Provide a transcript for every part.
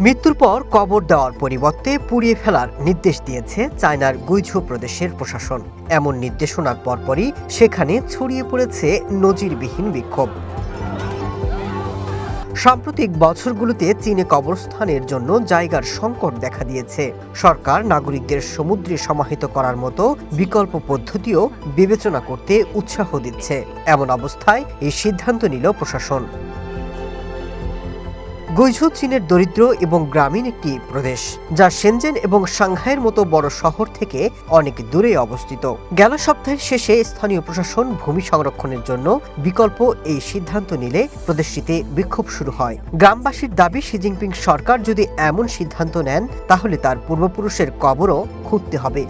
মৃত্যুর পর কবর দেওয়ার পরিবর্তে পুড়িয়ে ফেলার নির্দেশ দিয়েছে চায়নার গুইঝু প্রদেশের প্রশাসন। এমন নির্দেশনার পরপরই সেখানে ছড়িয়ে পড়েছে নজিরবিহীন বিক্ষোভ। সাম্প্রতিক বছরগুলোতে চীনে কবরস্থানের জন্য জায়গার সংকট দেখা দিয়েছে। সরকার নাগরিকদের সমুদ্রে সমাহিত করার মতো বিকল্প পদ্ধতিও বিবেচনা করতে উৎসাহ দিচ্ছে। এমন অবস্থায় এই সিদ্ধান্ত নিল প্রশাসন। গুইঝু চীনের দরিদ্র এবং গ্রামীণ একটি প্রদেশ, যা সেনজেন এবং সাংহাইয়ের মতো বড় শহর থেকে অনেক দূরে অবস্থিত। গেল সপ্তাহের শেষে স্থানীয় প্রশাসন ভূমি সংরক্ষণের জন্য বিকল্প এই সিদ্ধান্ত নিলে প্রদেশটিতে বিক্ষোভ শুরু হয়। গ্রামবাসীর দাবি, শি জিনপিং সরকার যদি এমন সিদ্ধান্ত নেন, তাহলে তার পূর্বপুরুষের কবরও খুঁড়তে হবে।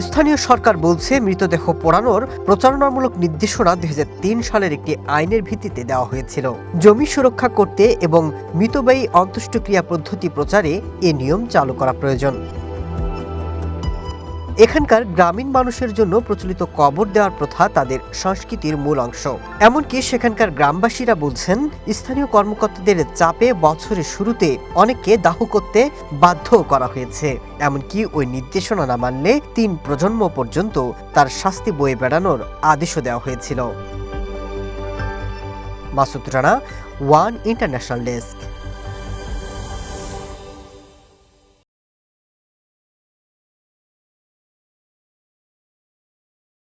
স্থানীয় সরকার বলছে, মৃতদেহ পোড়ানোর প্রচারণামূলক নির্দেশনা দুই হাজার তিন সালের একটি আইনের ভিত্তিতে দেওয়া হয়েছিল। জমি সুরক্ষা করতে এবং মৃতব্যয়ী অন্ত্যেষ্টিক্রিয়া পদ্ধতি প্রচারে এ নিয়ম চালু করা প্রয়োজন। এখানকার গ্রামীণ মানুষের জন্য প্রচলিত কবর দেওয়ার প্রথা তাদের সংস্কৃতির মূল অংশ। এমনকি সেখানকার গ্রামবাসীরা বলছেন, স্থানীয় কর্মকর্তাদের চাপে বছরের শুরুতে অনেককে দাহ করতে বাধ্য করা হয়েছে। এমনকি ওই নির্দেশনা না মানলে তিন প্রজন্ম পর্যন্ত তার শাস্তি বয়ে বেড়ানোর আদেশও দেওয়া হয়েছিল। Masud Rana, one international desk.